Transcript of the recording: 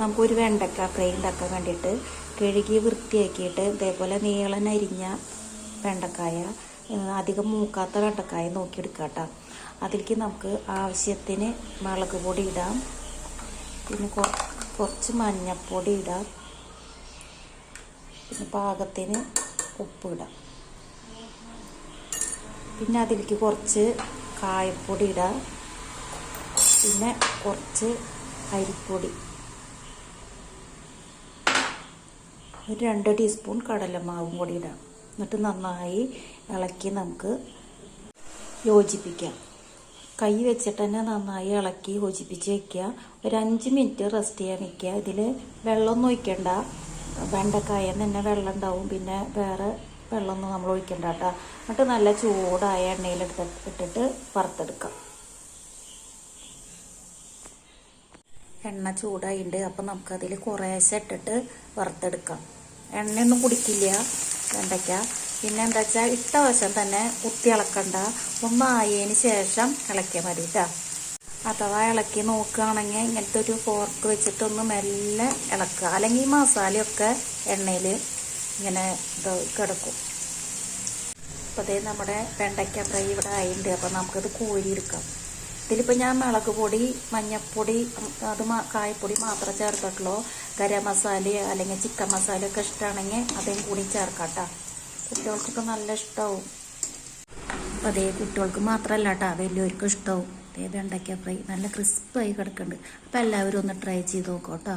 നമുക്കൊരു വെണ്ടക്ക ഫ്രൈ ഉണ്ടാക്കാൻ വേണ്ടിയിട്ട് കഴുകി വൃത്തിയാക്കിയിട്ട് ഇതേപോലെ നീളൻ അരിഞ്ഞ വെണ്ടക്കായ അധികം മൂക്കാത്ത വെണ്ടക്കായ നോക്കിയെടുക്കാം കേട്ടോ അതിലേക്ക് നമുക്ക് ആവശ്യത്തിന് മുളക് പൊടി ഇടാം. പിന്നെ കുറച്ച് മഞ്ഞൾപ്പൊടി ഇടാം. പിന്നെ പാകത്തിന് ഉപ്പ് ഇടാം. പിന്നെ അതിലേക്ക് കുറച്ച് കായപ്പൊടി ഇടാം. പിന്നെ കുറച്ച് അരിപ്പൊടി. ഒരു രണ്ട് ടീസ്പൂൺ കടലമാവും കൂടി ഇടാം. എന്നിട്ട് നന്നായി ഇളക്കി നമുക്ക് യോജിപ്പിക്കാം. കൈ വെച്ചിട്ട് തന്നെ നന്നായി ഇളക്കി യോജിപ്പിച്ച് വെക്കുക. ഒരു അഞ്ച് മിനിറ്റ് റെസ്റ്റ് ചെയ്യാൻ വെക്കുക. ഇതിൽ വെള്ളമൊന്നും ഒഴിക്കണ്ട. വെണ്ടക്കായ തന്നെ വെള്ളം ഉണ്ടാവും. പിന്നെ വേറെ വെള്ളമൊന്നും നമ്മൾ ഒഴിക്കണ്ട കേട്ടോ. എന്നിട്ട് നല്ല ചൂടായ എണ്ണയിലെടുത്ത് ഇട്ടിട്ട് വറുത്തെടുക്കാം. എണ്ണ ചൂടായിട്ടുണ്ട് അപ്പം നമുക്കതിൽ കുറേശ്ശെ ഇട്ടിട്ട് വറുത്തെടുക്കാം. എണ്ണയൊന്നും കുടിക്കില്ല വെണ്ടയ്ക്ക. പിന്നെ എന്താ വെച്ചാൽ ഇട്ട വശം തന്നെ കുത്തി ഇളക്കണ്ട. ഒന്നായതിന് ശേഷം ഇളക്കിയാൽ മതി കേട്ടോ അഥവാ ഇളക്കി നോക്കുകയാണെങ്കിൽ ഇങ്ങനത്തെ ഒരു ഫോർക്ക് വെച്ചിട്ടൊന്ന് മെല്ലെ ഇളക്കുക. അല്ലെങ്കിൽ മസാലയൊക്കെ എണ്ണയിൽ ഇങ്ങനെ ഇത് കിടക്കും. അപ്പോൾ അതേ നമ്മുടെ വെണ്ടയ്ക്ക ഫ്രൈ ഇവിടെ ആയിട്ടുണ്ട് അപ്പോൾ നമുക്കത് കോരിയെടുക്കാം ഇതിലിപ്പോൾ ഞാൻ മുളക് പൊടി മഞ്ഞൾപ്പൊടി അത് കായപ്പൊടി മാത്രം ചേർത്തിട്ടുള്ളൂ. ഗരം മസാല അല്ലെങ്കിൽ ചിക്കൻ മസാല ഒക്കെ ഇഷ്ടമാണെങ്കിൽ അതും കൂടി ചേർക്കാം കേട്ടോ കുട്ടികൾക്കൊക്കെ നല്ല ഇഷ്ടമാവും അപ്പോൾ അതേ കുട്ടികൾക്ക് മാത്രമല്ല കേട്ടോ വലിയവർക്കും ഇഷ്ടമാവും അതേ വെണ്ടയ്ക്ക ഫ്രൈ നല്ല ക്രിസ്പായി കിടക്കുന്നുണ്ട്. അപ്പോൾ എല്ലാവരും ഒന്ന് ട്രൈ ചെയ്ത് നോക്കാം കേട്ടോ.